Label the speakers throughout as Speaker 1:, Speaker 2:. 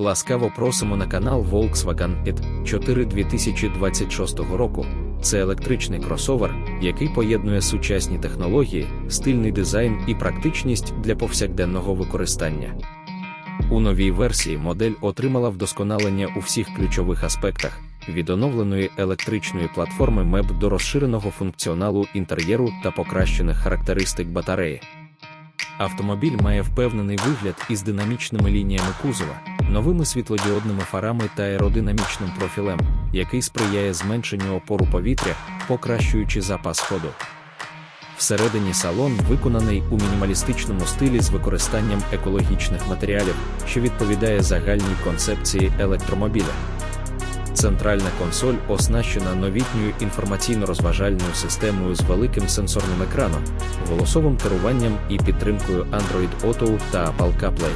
Speaker 1: Ласкаво просимо на канал Volkswagen ID 4 2026 року. Це електричний кросовер, який поєднує сучасні технології, стильний дизайн і практичність для повсякденного використання. У новій версії модель отримала вдосконалення у всіх ключових аспектах від оновленої електричної платформи MEB до розширеного функціоналу інтер'єру та покращених характеристик батареї. Автомобіль має впевнений вигляд із динамічними лініями кузова, новими світлодіодними фарами та аеродинамічним профілем, який сприяє зменшенню опору повітря, покращуючи запас ходу. Всередині салон виконаний у мінімалістичному стилі з використанням екологічних матеріалів, що відповідає загальній концепції електромобіля. Центральна консоль оснащена новітньою інформаційно-розважальною системою з великим сенсорним екраном, голосовим керуванням і підтримкою Android Auto та Apple CarPlay.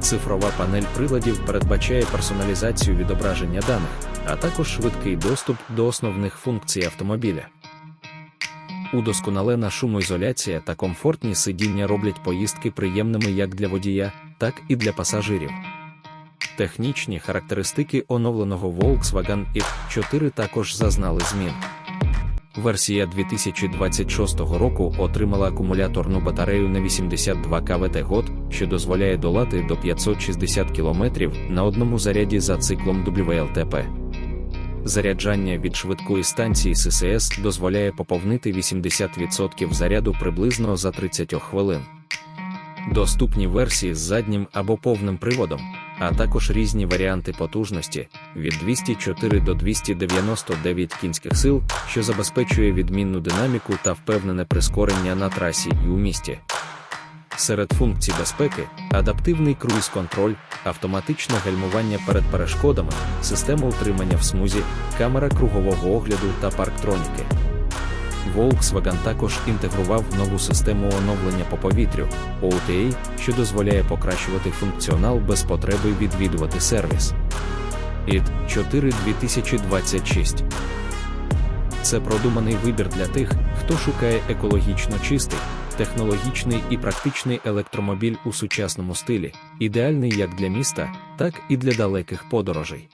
Speaker 1: Цифрова панель приладів передбачає персоналізацію відображення даних, а також швидкий доступ до основних функцій автомобіля. Удосконалена шумоізоляція та комфортні сидіння роблять поїздки приємними як для водія, так і для пасажирів. Технічні характеристики оновленого Volkswagen ID4 також зазнали змін. Версія 2026 року отримала акумуляторну батарею на 82 кВт год, що дозволяє долати до 560 км на одному заряді за циклом WLTP. Заряджання від швидкої станції ССС дозволяє поповнити 80% заряду приблизно за 30 хвилин. Доступні версії з заднім або повним приводом, а також різні варіанти потужності від 204 до 299 кінських сил, що забезпечує відмінну динаміку та впевнене прискорення на трасі і у місті. Серед функцій безпеки адаптивний круїз-контроль, автоматичне гальмування перед перешкодами, система утримання в смузі, камера кругового огляду та парктроніки. Volkswagen також інтегрував нову систему оновлення по повітрю OTA, що дозволяє покращувати функціонал без потреби відвідувати сервіс. id 4 2026 це продуманий вибір для тих, хто шукає екологічно чистий, технологічний і практичний електромобіль у сучасному стилі, ідеальний як для міста, так і для далеких подорожей.